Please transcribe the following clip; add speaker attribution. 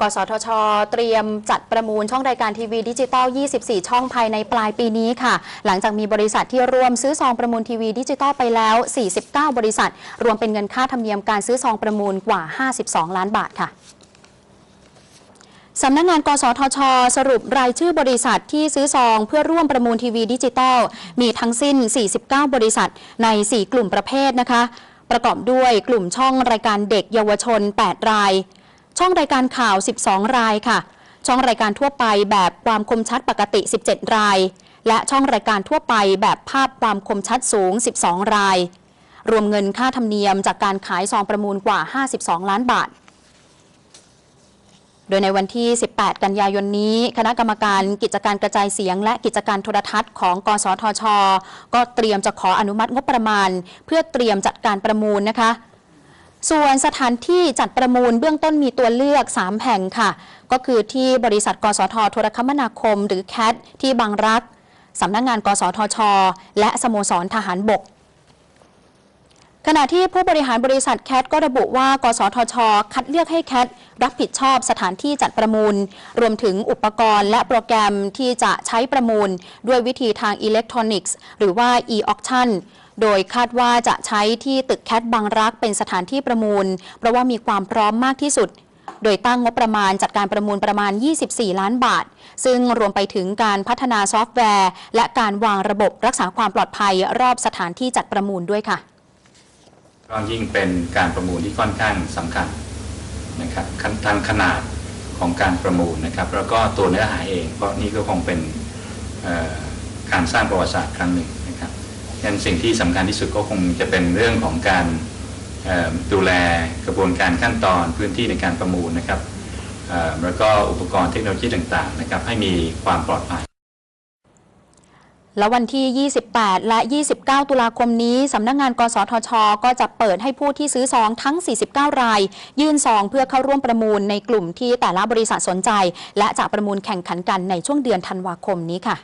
Speaker 1: กสทช เตรียมจัดประมูลช่องรายการทีวีดิจิตอล 24 ช่องภายในปลายปีนี้ค่ะ หลังจากมีบริษัทที่ร่วมซื้อซองประมูลทีวีดิจิตอลไปแล้ว 49 บริษัท รวมเป็นเงินค่าธรรมเนียมการซื้อซองประมูลกว่า 52 ล้านบาทค่ะสำนักงาน กสทช สรุปรายชื่อบริษัทที่ซื้อซองเพื่อร่วมประมูลทีวีดิจิตอลมีทั้งสิ้น 49 บริษัทใน 4 กลุ่มประเภทนะคะ ประกอบด้วยกลุ่มช่องรายการเด็กเยาวชน 8 ราย ช่องรายการข่าว 12 รายค่ะ ช่องรายการทั่วไปแบบความคมชัดปกติ 17 ราย และช่องรายการทั่วไปแบบภาพความคมชัดสูง 12 ราย รวมเงินค่าธรรมเนียมจากการขายซองประมูลกว่า 52 ล้านบาทโดยในวันที่ 18 กันยายนนี้ คณะกรรมการกิจการกระจายเสียง และกิจการโทรทัศน์ของกสทช ก็เตรียมจะขออนุมัติงบประมาณ เพื่อเตรียมจัดการประมูลนะคะ ส่วนสถานที่จัดประมูลเบื้องต้นมีตัวเลือก 3 แห่งค่ะ ก็คือที่บริษัทกสทโทรคมนาคม หรือแคทที่บางรักสำนักงงาน กสทช และสโมสรทหารบกขณะที่ผู้บริหารบริษัทแคทก็ระบุว่า กสทช คัดเลือกให้แคทรับผิดชอบสถานที่จัดประมูล รวมถึงอุปกรณ์และโปรแกรมที่จะใช้ประมูล ด้วยวิธีทางอิเล็กทรอนิกส์ หรือว่า e-auction โดยคาดว่าจะใช้ที่ตึกแคทบางรักเป็นสถานที่ประมูล เพราะว่ามีความพร้อมมากที่สุด โดยตั้งงบประมาณจัดการประมูลประมาณ 24 ล้านบาท ซึ่งรวมไปถึงการพัฒนาซอฟต์แวร์ และการวางระบบรักษาความปลอดภัยรอบสถานที่จัดประมูลด้วยค่ะ
Speaker 2: ก็ยิ่งเป็นการประมูลที่ค่อนข้างสำคัญนะครับขั้นทางขนาดของการประมูลนะครับ แล้วก็ตัวเนื้อหาเอง เพราะนี่ก็คงเป็นการสร้างประวัติศาสตร์ครั้งหนึ่ง งั้นสิ่งที่สำคัญที่สุดก็คงจะเป็นเรื่องของการดูแลกระบวนการขั้นตอนพื้นที่ในการประมูลนะครับแล้วก็อุปกรณ์เทคโนโลยีต่างๆนะครับให้มีความปลอดภัย
Speaker 1: และวันที่ 28 และ 29 ตุลาคมนี้ สำนักงงาน กสทช ก็จะเปิดให้ผู้ที่ซื้อซองทั้ง 49 ราย ยื่นซองเพื่อเข้าร่วมประมูลในกลุ่มที่แต่ละบริษัทสนใจ และจะประมูลแข่งขันกันในช่วงเดือนธันวาคมนี้ค่ะ